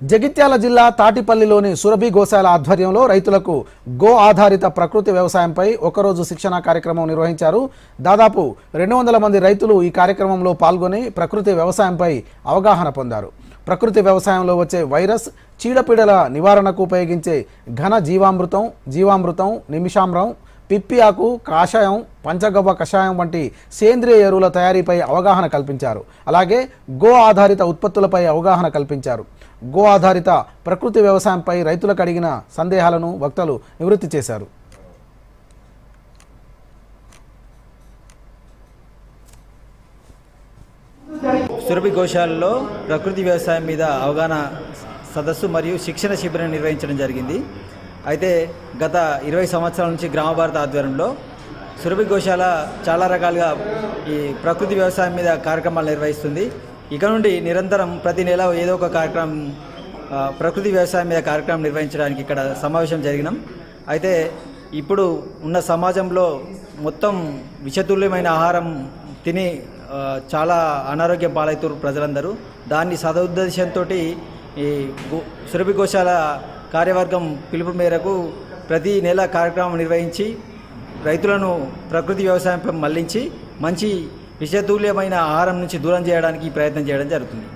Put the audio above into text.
జగిత్యాల జిల్లా తాటిపల్లిలోని సురభి గోశాల ఆధ్వర్యంలో రైతులకు గో ఆధారిత ప్రకృతి వ్యవసాయంపై ఒకరోజు శిక్షణ కార్యక్రమం నిర్వహించారు. దాదాపు రెండు వందల మంది రైతులు ఈ కార్యక్రమంలో పాల్గొని ప్రకృతి వ్యవసాయంపై అవగాహన పొందారు. ప్రకృతి వ్యవసాయంలో వచ్చే వైరస్ చీడపీడల నివారణకు ఉపయోగించే ఘన జీవామృతం జీవామృతం నిమిషామ్రం పిప్పి ఆకు కాషాయం పంచగవ్వ కషాయం వంటి సేంద్రియ ఎరువుల తయారీపై అవగాహన కల్పించారు. అలాగే గో ఆధారిత ఉత్పత్తులపై అవగాహన కల్పించారు. గో ఆధారిత ప్రకృతి వ్యవసాయంపై రైతులకు అడిగిన సందేహాలను వక్తలు నివృత్తి చేశారు. సురభి గోశాలలో ప్రకృతి వ్యవసాయం మీద అవగాహన సదస్సు మరియు శిక్షణ శిబిరం నిర్వహించడం జరిగింది. అయితే గత ఇరవై సంవత్సరాల నుంచి గ్రామ భారత ఆధ్వర్యంలో సురభి గోశాల చాలా రకాలుగా ఈ ప్రకృతి వ్యవసాయం మీద కార్యక్రమాలు నిర్వహిస్తుంది. ఇక నుండి నిరంతరం ప్రతి నెల ఏదో ఒక కార్యక్రమం ప్రకృతి వ్యవసాయం మీద కార్యక్రమం నిర్వహించడానికి ఇక్కడ సమావేశం జరిగినాం. అయితే ఇప్పుడు ఉన్న సమాజంలో మొత్తం విషతుల్యమైన ఆహారం తిని చాలా అనారోగ్యం పాలవుతారు ప్రజలందరూ. దాన్ని సదుద్దేశంతో ఈ సురభి గోశాల కార్యవర్గం పిలుపు మేరకు ప్రతి నెల కార్యక్రమం నిర్వహించి రైతులను ప్రకృతి వ్యవసాయంపై మళ్ళించి మంచి విషతుల్యమైన ఆహారం నుంచి దూరం చేయడానికి ప్రయత్నం చేయడం జరుగుతుంది.